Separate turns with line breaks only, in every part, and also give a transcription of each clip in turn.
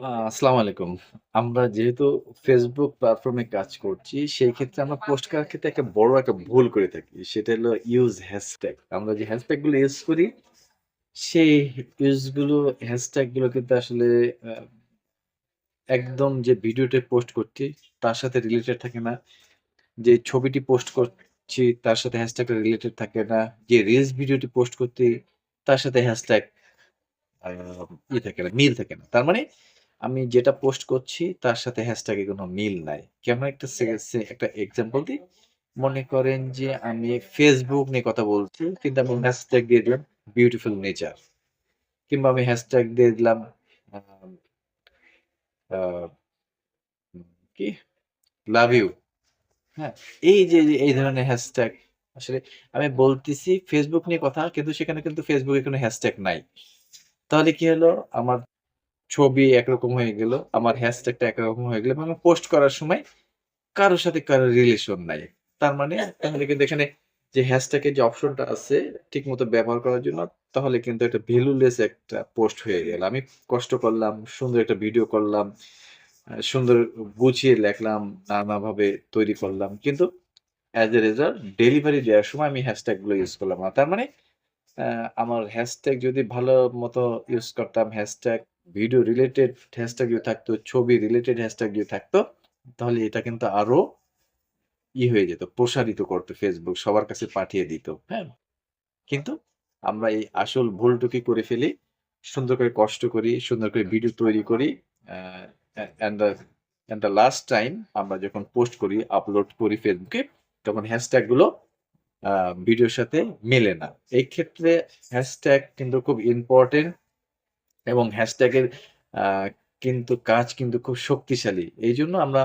আসসালামু আলাইকুম। আমরা যেহেতু Facebook প্ল্যাটফর্মে কাজ করছি, সেই ক্ষেত্রে আমরা পোস্ট করার ক্ষেত্রে একটা বড় একটা ভুল করে থাকি। সেটা হলো ইউজ হ্যাশট্যাগ। আমরা যে হ্যাশট্যাগগুলো ইউজ করি, সেই ইউজগুলো হ্যাশট্যাগগুলো কিন্তু আসলে একদম যে ভিডিওটা পোস্ট করছি, তার সাথে রিলেটেড থাকে না। যে ছবিটি পোস্ট করছি, তার সাথে হ্যাশট্যাগটা রিলেটেড থাকে না। যে রিলস ভিডিওটি পোস্ট করছি, তার সাথে হ্যাশট্যাগ ই থাকে না, মিল থাকে না। তার মানে আমি যেটা পোস্ট করছি তার সাথে হ্যাশট্যাগ কোনো মিল নাই। কেমন একটা একটা এক্সাম্পল দিই। মনে করেন যে আমি ফেসবুক নিয়ে কথা বলছি কিন্তু আমি হ্যাশট্যাগ দিয়ে দিলাম বিউটিফুল নেচার কিংবা আমি হ্যাশট্যাগ দিয়ে দিলাম কি লাভ ইউ। হ্যাঁ? এই যে এই ধরনের হ্যাশট্যাগ আসলে আমি বলতেছি ফেসবুক নিয়ে কথা কিন্তু সেখানে কিন্তু এ কোনো হ্যাশট্যাগ নাই। তাহলে কি হলো? আমার ছবি একরকম হয়ে গেল। আমার হ্যাশট্যাগটা একরকম হয়ে গেল। আমি পোস্ট করার সময় কারও সাথে কারও রিলেশন নাই। তার মানে তাহলে কিন্তু এখানে যে হ্যাশট্যাগের যে অপশনটা আছে ঠিকমতো ব্যবহার করার জন্য তাহলে কিন্তু একটা ভ্যালুলেস একটা পোস্ট হয়ে গেল। আমি কষ্ট করলাম, সুন্দর একটা ভিডিও করলাম, সুন্দর গুছিয়ে লেখলাম, নানাভাবে তৈরি করলাম। কিন্তু অ্যাজ এ রেজাল্ট ডেলিভারি দেওয়ার সময় আমি হ্যাশট্যাগগুলো ইউজ করলাম না। তার মানে আমার হ্যাশট্যাগ যদি ভালো মতো ইউজ করতাম, হ্যাশট্যাগ ভিডিও রিলেটেড হ্যাশট্যাগ যদি থাকতো, ছবি রিলেটেড হ্যাশট্যাগ যদি থাকতো, তাহলে এটা কিন্তু আরও ই হয়ে যেত, প্রসারিত করত ফেসবুক সবার কাছে পাঠিয়ে দিত। হ্যাঁ? কিন্তু আমরা এই আসল ভুলটুকুই করে ফেলি। সুন্দর করে কষ্ট করি, সুন্দর করে ভিডিও তৈরি করি। অ্যান্ড দ্যা লাস্ট টাইম আমরা যখন পোস্ট করি, আপলোড করি ফেসবুকে তখন হ্যাশট্যাগগুলো ভিডিওর সাথে মেলে না। এই ক্ষেত্রে হ্যাশট্যাগ কিন্তু খুব ইম্পোর্টেন্ট এবং হ্যাশট্যাগ এর কিন্তু কাজ কিন্তু খুব শক্তিশালী। এই জন্য আমরা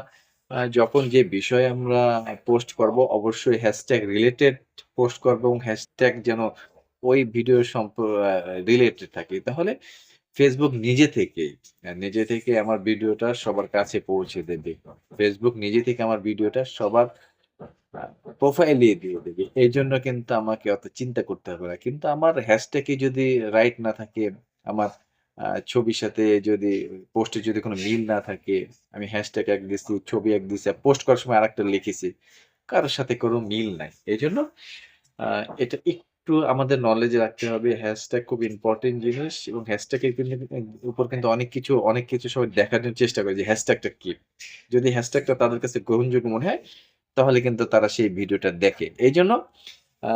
যখন যে বিষয়ে আমরা পোস্ট করব অবশ্যই হ্যাশট্যাগ রিলেটেড পোস্ট করব এবং হ্যাশট্যাগ যেন ওই ভিডিও রিলেটেড থাকে। তাহলে ফেসবুক নিজে থেকেই আ নিজে থেকে আমার ভিডিওটা সবার কাছে পৌঁছে দেবে। ফেসবুক নিজে থেকে আমার ভিডিওটা সবার প্রোফাইলে দিয়ে দেবে। এই জন্য কিন্তু আমাকে অত চিন্তা করতে হবে না। কিন্তু আমার হ্যাশট্যাগ যদি রাইট না থাকে, আমার ছবির সাথে যদি পোস্টে যদি কোনো মিল না থাকে, আমি হ্যাশট্যাগ এক দিছি, ছবি এক দিছি, পোস্ট করার সময় আরেকটা লিখেছি। কারোর সাথে কোনো মিল নাই। এজন্য আ এটা একটু আমাদের নলেজে রাখতে হবে। হ্যাশট্যাগ খুব ইম্পোর্টেন্ট জিনিস এবং হ্যাশট্যাগ এর কিন্তু উপর কিন্তু অনেক কিছু অনেক কিছু সবাই দেখানোর চেষ্টা করে যে হ্যাশট্যাগটা কি? যদি হ্যাশট্যাগটা তাদের কাছে গ্রহণযোগ্য মনে হয়, তাহলে কিন্তু তারা সেই ভিডিওটা দেখে। এইজন্য আ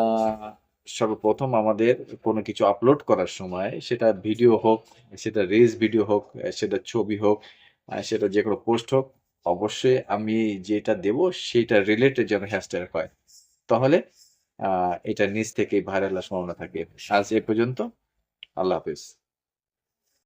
সর্বপ্রথম আমাদের কোনো কিছু আপলোড করার সময় সেটা ভিডিও হোক, সেটা রিলস ভিডিও হোক, সেটা ছবি হোক, সেটা যে কোনো পোস্ট হোক, অবশ্যই আমি যেটা দেব সেটা রিলেটেড যেন হ্যাশট্যাগ হয়। তাহলে এটা নিজ থেকেই ভাইরাল সম্ভাবনা থাকে। আজ এ পর্যন্ত। আল্লাহ হাফেজ।